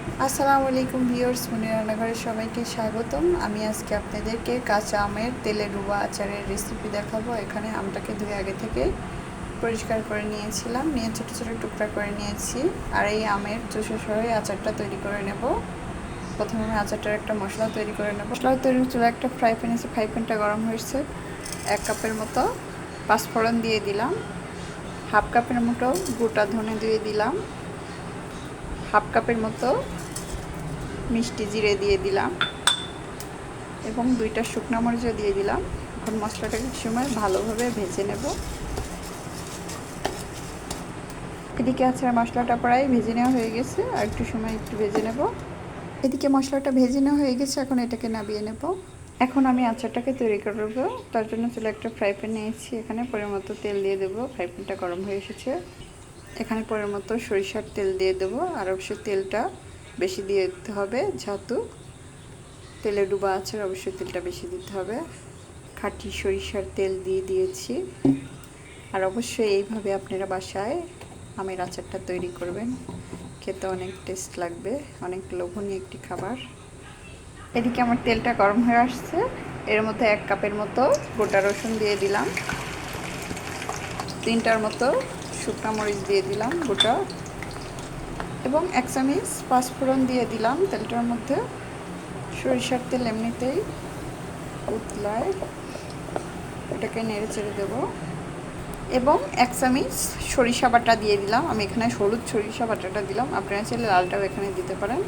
আসসালামু আলাইকুম ভিউয়ার্স, মনে রান্নাঘরের সবাইকে স্বাগতম। আমি আজকে আপনাদেরকে কাঁচা আমের তেলে ডুবা আচারের রেসিপি দেখাবো। এখানে আমটাকে ধুয়ে আগে থেকে পরিষ্কার করে নিয়েছিলাম। নিয়ে ছোটো ছোটো টুকরা করে নিয়েছি। আর এই আমের চুষো সহ আচারটা তৈরি করে নেব। প্রথমে আমি আচারটার একটা মশলা তৈরি করে নেব। মশলা তৈরি চুলা একটা ফ্রাই প্যান আছে। ফ্রাই প্যানটা গরম হয়েছে। এক কাপের মতো পাঁচফোড়ন দিয়ে দিলাম। হাফ কাপের মতো গোটা ধনে দিয়ে দিলাম। হাফ কাপের মতো মিষ্টি জিরে দিয়ে দিলাম এবং দুইটা শুকনো মরিচও দিয়ে দিলাম। এখন মশলাটাকে সময় ভালোভাবে ভেজে নেব। এদিকে আছে মশলাটা প্রায় ভেজে নেওয়া হয়ে গেছে, আর একটু সময় একটু ভেজে নেব। এদিকে মশলাটা ভেজে নেওয়া হয়ে গেছে, এখন এটাকে নামিয়ে নেব। এখন আমি আচারটাকে তৈরি করব তার জন্য চলে একটা ফ্রাই প্যান নিয়েছি, এখানে পরিমত তেল দিয়ে দেবো। ফ্রাই প্যানটা গরম হয়ে এসেছে। এখানে পরের মতো সরিষার তেল দিয়ে দেবো। আর অবশ্যই তেলটা বেশি দিয়ে দিতে হবে, যেহেতু তেলে ডুবা আছে অবশ্যই তেলটা বেশি দিতে হবে। খাঁটি সরিষার তেল দিয়ে দিয়েছি। আর অবশ্যই এইভাবে আপনারা বাসায় আমের আচারটা তৈরি করবেন। খেতে অনেক টেস্ট লাগবে, অনেক লোভনীয় একটি খাবার। এদিকে আমার তেলটা গরম হয়ে আসছে। এর মধ্যে এক কাপের মতো গোটা রসুন দিয়ে দিলাম। তিনটার মতো শুকনা মরিচ দিয়ে দিলাম গোটা, এবং এক চামিচ পাঁচফোড়ন দিয়ে দিলাম তেলটার মধ্যে। সরিষার তেল এমনিতেই উতলায়, এটাকে নেড়ে চেড়ে দেবো। এবং এক চামিচ সরিষা বাটা দিয়ে দিলাম। আমি এখানে হলুদ সরিষা বাটাটা দিলাম। আপনারা চাইলে লালটাও এখানে দিতে পারেন।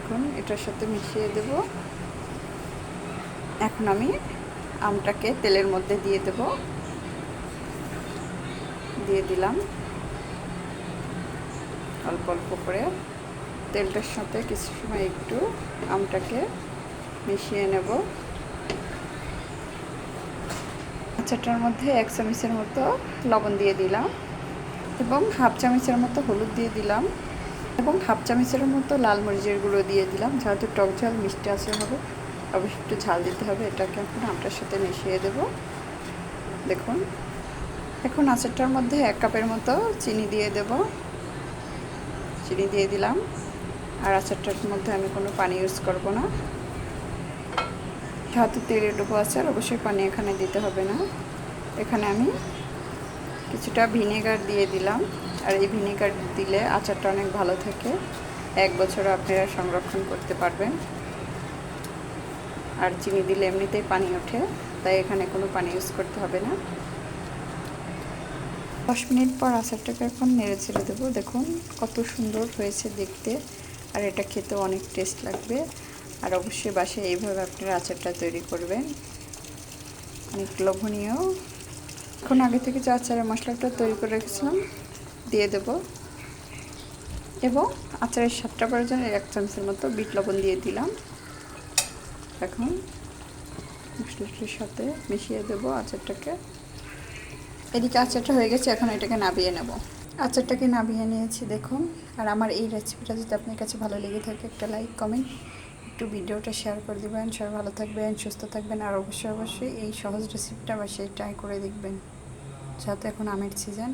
এখন এটার সাথে মিশিয়ে দেব। এখন আমি আমটাকে তেলের মধ্যে দিয়ে দেবো। দিলাম। অল্প অল্প করে। তেলটার সাথে কিছু সময় একটু আমটাকে মিশিয়ে নেব। আচারটার মধ্যে এক চামচের মতো লবণ দিয়ে দিলাম এবং হাফ চামচের মতো হলুদ দিয়ে দিলাম এবং হাফ চামচের মতো লাল মরিচের গুঁড়ো দিয়ে দিলাম। যেহেতু টক ঝাল, মিষ্টি আচার হবে, অবশ্যই একটু ঝাল দিতে হবে। এটাকে এখন আমটার সাথে মিশিয়ে দেব। দেখুন এখন আচারটার মধ্যে এক কাপের মতো চিনি দিয়ে দেব। চিনি দিয়ে দিলাম। আর আচারটার মধ্যে আমি কোনো পানি ইউজ করব না। যেহেতু তেলে ডুবো আচার, অবশ্যই পানি এখানে দিতে হবে না। এখানে আমি কিছুটা ভিনেগার দিয়ে দিলাম। আর এই ভিনেগার দিলে আচারটা অনেক ভালো থাকে। এক বছর আপনারা সংরক্ষণ করতে পারবেন। আর চিনি দিলে এমনিতেই পানি ওঠে, তাই এখানে কোনো পানি ইউজ করতে হবে না। দশ মিনিট পর আচারটাকে এখন নেড়ে ছেড়ে দেবো। দেখুন কত সুন্দর হয়েছে দেখতে। আর এটা খেতে অনেক টেস্ট লাগবে। আর অবশ্যই বাসায় এইভাবে আপনারা আচারটা তৈরি করবেন। অনেক লোভনীয়। এখন আগে থেকে যে আচারের মশলাটা তৈরি করে রেখেছিলাম, দিয়ে দেব। এবং আচারের সাতটা জন্য এক চামচের মতো বিট লবণ দিয়ে দিলাম। এখন মশলাটির সাথে মিশিয়ে দেবো আচারটাকে। এদিকে আচারটা হয়ে গেছে, এখন এটাকে নাবিয়ে নেব। আচারটাকে নাবিয়ে নিয়েছি, দেখুন। আর আমার এই রেসিপিটা যদি আপনার কাছে ভালো লেগে থাকে, একটা লাইক কমেন্ট একটু ভিডিওটা শেয়ার করে দেবেন। সবাই ভালো থাকবেন, সুস্থ থাকবেন, আর অবশ্যই অবশ্যই এই সহজ রেসিপিটা বাসায় ট্রাই করে দেখবেন। যাতে এখন আমের সিজন